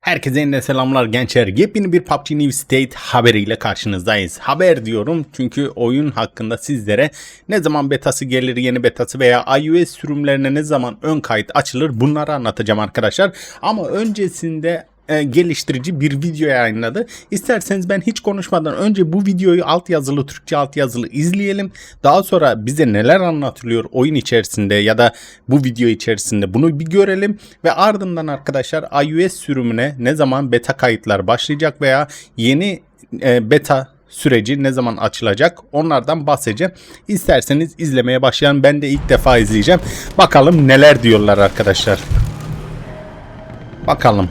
Herkese yeniden selamlar gençler. Yepyeni bir PUBG New State haberiyle karşınızdayız. Haber diyorum çünkü oyun hakkında sizlere ne zaman betası gelir, yeni betası veya iOS sürümlerine ne zaman ön kayıt açılır bunları anlatacağım arkadaşlar. Ama öncesinde e, geliştirici bir video yayınladı. İsterseniz ben hiç konuşmadan önce bu videoyu altyazılı Türkçe altyazılı izleyelim. Daha sonra bize neler anlatılıyor oyun içerisinde ya da bu video içerisinde bunu bir görelim ve ardından arkadaşlar iOS sürümüne ne zaman beta kayıtlar başlayacak veya yeni e, beta süreci ne zaman açılacak onlardan bahsedeceğim. İsterseniz izlemeye başlayalım. Ben de ilk defa izleyeceğim. Bakalım neler diyorlar arkadaşlar. Bakalım.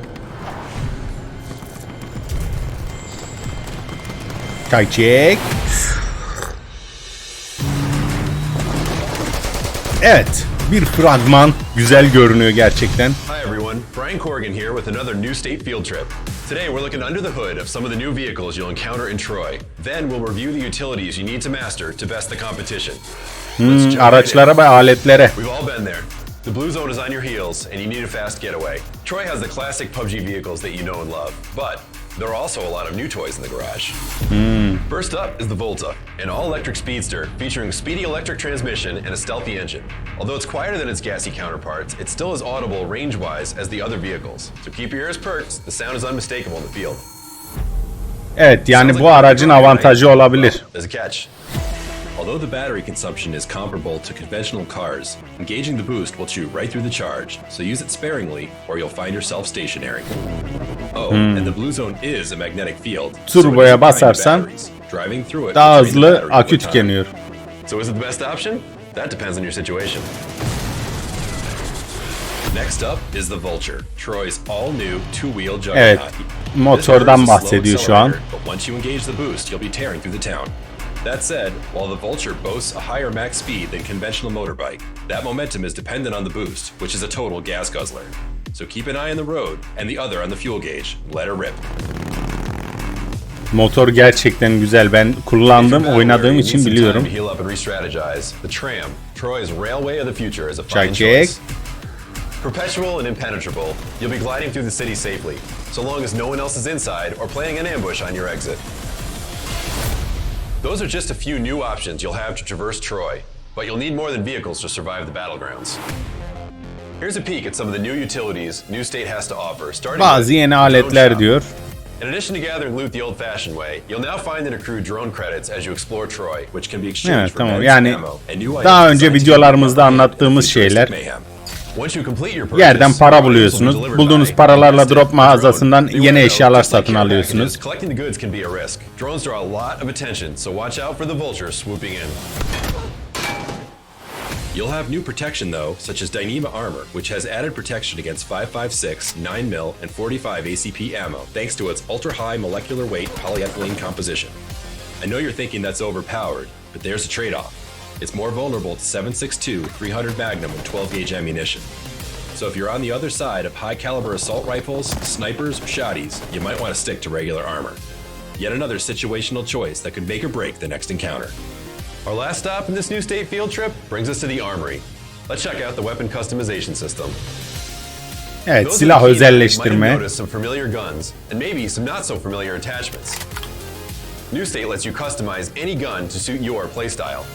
Evet. Bir fragman. Güzel görünüyor gerçekten. Hi everyone, Brian Corrigan here with another New State Field Trip. Today we're looking under the hood of some of the new vehicles you'll encounter in Troy. Then we'll review the utilities you need to master to best the competition. Hmm, jump. Araçlara ve aletlere. We've all been there. The blue zone is on your heels and you need a fast getaway. Troy has the classic PUBG vehicles that you know and love, but there are also a lot of new toys in the garage. First up is the Volta, an all-electric speedster featuring speedy electric transmission and a stealthy engine. Although it's quieter than its gassy counterparts, it's still as audible range-wise as the other vehicles. So keep your ears perked, the sound is unmistakable in the field. Evet yani bu aracın avantajı olabilir. There's a catch. Although the battery consumption is comparable to conventional cars, engaging the boost will chew right through the charge, so use it sparingly or you'll find yourself stationary. Oh, and the blue zone is a magnetic field. so Turboya isn't basarsan batteries. Driving through it Daha hızlı akü tükeniyor. So is it the best option? That depends on your situation. Next up is the Vulture, Troy's all-new two-wheel Evet. juggernaut. Motordan This car is a slow bahsediyor şu an. But once you engage the boost, you'll be tearing through the town. That said, while the Vulture boasts a higher max speed than conventional motorbike, that momentum is dependent on the boost, which is a total gas guzzler. So keep an eye on the road and the other on the fuel gauge. Let her rip. Motor gerçekten güzel. Ben kullandım, oynadığım için biliyorum. to heal up and re-strategize, the Tram, Troy's railway of the future, is a fine choice. Perpetual and impenetrable, you'll be gliding through the city safely, so long as no one else is inside or planning an ambush on your exit. Those are just a few new options you'll have to traverse Troy, but you'll need more than vehicles to survive the battlegrounds. Here's a peek at some of the new utilities New State has to offer, starting Bazı yeni aletler diyor. In addition to gathering loot the old-fashioned way, you'll now find and accrue drone credits as you explore Troy, which can be exchanged Evet for tamam yani daha önce videolarımızda anlattığımız şeyler mayhem. Yerden para buluyorsunuz. Bulduğunuz paralarla drop mağazasından yeni eşyalar satın alıyorsunuz. You'll have new protection though, such as Dyneema armor, which has added protection against 5.56, 9mm, and 45 ACP ammo, thanks to its ultra-high molecular weight polyethylene composition. I know you're thinking that's overpowered, but there's a trade-off. It's more vulnerable to 7.62, 300 Magnum, and 12-gauge ammunition. So if you're on the other side of high-caliber assault rifles, snipers, or shotties, you might want to stick to regular armor. Yet another situational choice that could make or break the next encounter. Our last stop in this new state field trip brings us to the armory. Let's check out the weapon customization system. Evet Those silah of you keen eyes might have özelleştirme. some familiar guns and maybe some not so familiar attachments. New State lets you customize any gun to suit your playstyle.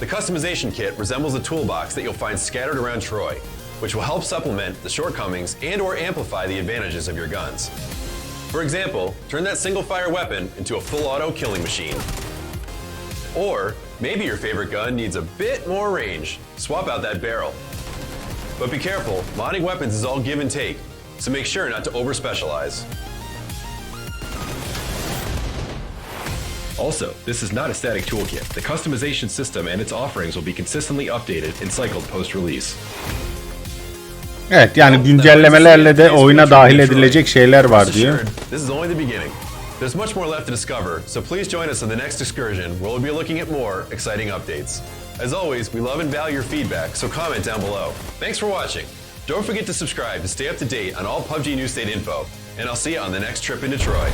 The customization kit resembles a toolbox that you'll find scattered around Troy, which will help supplement the shortcomings and or amplify the advantages of your guns. For example, turn that single-fire weapon into a full-auto killing machine. Or maybe your favorite gun needs a bit more range. Swap out that barrel. But be careful, modding weapons is all give and take, so make sure not to over-specialize. Also, this is not a static toolkit. The customization system and its offerings will be consistently updated and cycled post-release. Evet yani güncellemelerle de oyuna dahil edilecek şeyler var Rest diyor. This is only the beginning. There's much more left to discover, so please join us on the next excursion where we'll be looking at more exciting updates. As always, we love and value your feedback, so comment down below. Thanks for watching. Don't forget to subscribe to stay up to date on all PUBG New State info, and I'll see you on the next trip into Troy.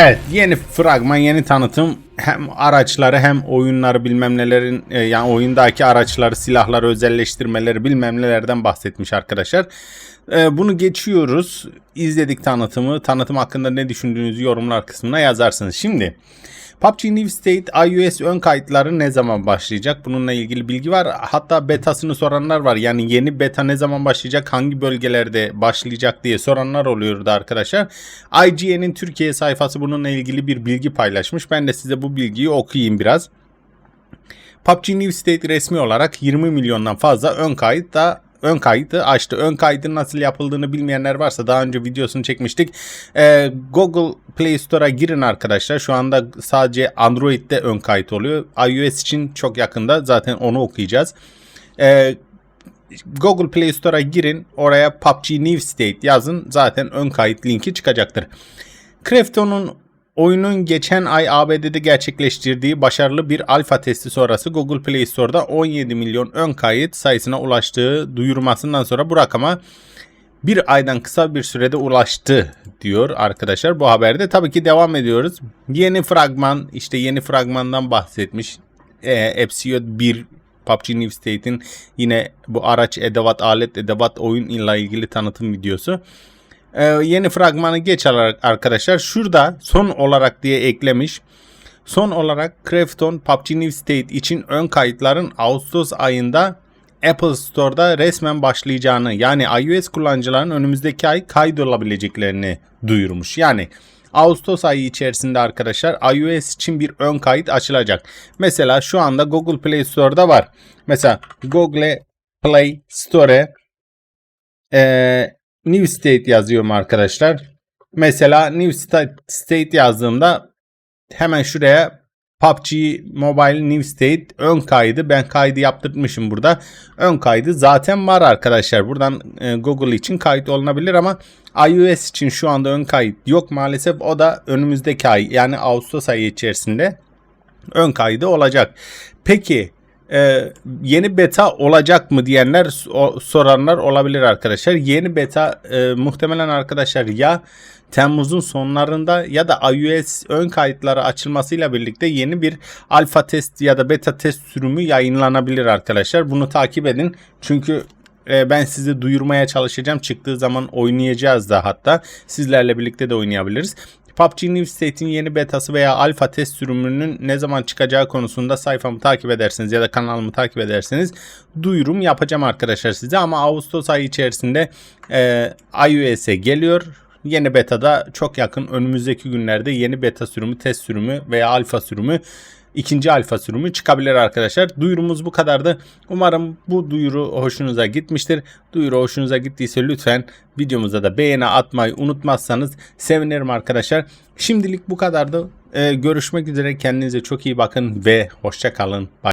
Evet yeni fragman yeni tanıtım hem araçları hem oyunları bilmem nelerin e, yani oyundaki araçları silahları özelleştirmeleri bilmem nelerden bahsetmiş arkadaşlar. E, bunu geçiyoruz. İzledik tanıtımı. Tanıtım hakkında ne düşündüğünüzü yorumlar kısmına yazarsınız. Şimdi PUBG New State iOS ön kayıtları ne zaman başlayacak? Bununla ilgili bilgi var. Hatta betasını soranlar var. Yani yeni beta ne zaman başlayacak? Hangi bölgelerde başlayacak diye soranlar oluyordu arkadaşlar. IGN'in Türkiye sayfası bununla ilgili bir bilgi paylaşmış. Ben de size bu bilgiyi okuyayım biraz. PUBG New State resmi olarak 20 milyondan fazla ön kayıt da ön kaydı açtı. Ön kaydın nasıl yapıldığını bilmeyenler varsa daha önce videosunu çekmiştik. Ee, Google Play Store'a girin arkadaşlar. Şu anda sadece Android'de ön kayıt oluyor. iOS için çok yakında zaten onu okuyacağız. Ee, Google Play Store'a girin. Oraya PUBG New State yazın. Zaten ön kayıt linki çıkacaktır. Krefton'un oyunun geçen ay ABD'de gerçekleştirdiği başarılı bir alfa testi sonrası Google Play Store'da 17 milyon ön kayıt sayısına ulaştığı duyurmasından sonra bu rakama bir aydan kısa bir sürede ulaştı diyor arkadaşlar bu haberde. Tabii ki devam ediyoruz. Yeni fragman işte yeni fragmandan bahsetmiş. E, Epsilon 1 PUBG New State'in yine bu araç edevat alet edevat oyun ile ilgili tanıtım videosu. Ee, yeni fragmanı geç alarak arkadaşlar şurada son olarak diye eklemiş. Son olarak Krafton PUBG New State için ön kayıtların Ağustos ayında Apple Store'da resmen başlayacağını yani iOS kullanıcıların önümüzdeki ay kaydolabileceklerini duyurmuş. Yani Ağustos ayı içerisinde arkadaşlar iOS için bir ön kayıt açılacak. Mesela şu anda Google Play Store'da var. Mesela Google Play Store eee New State yazıyorum arkadaşlar. Mesela New Sta- State yazdığımda hemen şuraya PUBG Mobile New State ön kaydı ben kaydı yaptırmışım burada. Ön kaydı zaten var arkadaşlar. Buradan e, Google için kayıt olunabilir ama iOS için şu anda ön kayıt yok maalesef. O da önümüzdeki ay yani Ağustos ayı içerisinde ön kaydı olacak. Peki e, yeni beta olacak mı diyenler o- soranlar olabilir arkadaşlar. Yeni beta e, muhtemelen arkadaşlar ya Temmuz'un sonlarında ya da iOS ön kayıtları açılmasıyla birlikte yeni bir alfa test ya da beta test sürümü yayınlanabilir arkadaşlar. Bunu takip edin. Çünkü e, ben sizi duyurmaya çalışacağım. Çıktığı zaman oynayacağız da hatta. Sizlerle birlikte de oynayabiliriz. PUBG New State'in yeni betası veya alfa test sürümünün ne zaman çıkacağı konusunda sayfamı takip ederseniz ya da kanalımı takip ederseniz duyurum yapacağım arkadaşlar size ama Ağustos ayı içerisinde e, iOS'e geliyor. Yeni betada çok yakın önümüzdeki günlerde yeni beta sürümü, test sürümü veya alfa sürümü ikinci alfa sürümü çıkabilir arkadaşlar. Duyurumuz bu kadardı. Umarım bu duyuru hoşunuza gitmiştir. Duyuru hoşunuza gittiyse lütfen videomuza da beğeni atmayı unutmazsanız sevinirim arkadaşlar. Şimdilik bu kadardı. Ee, görüşmek üzere. Kendinize çok iyi bakın ve hoşça kalın. Bye.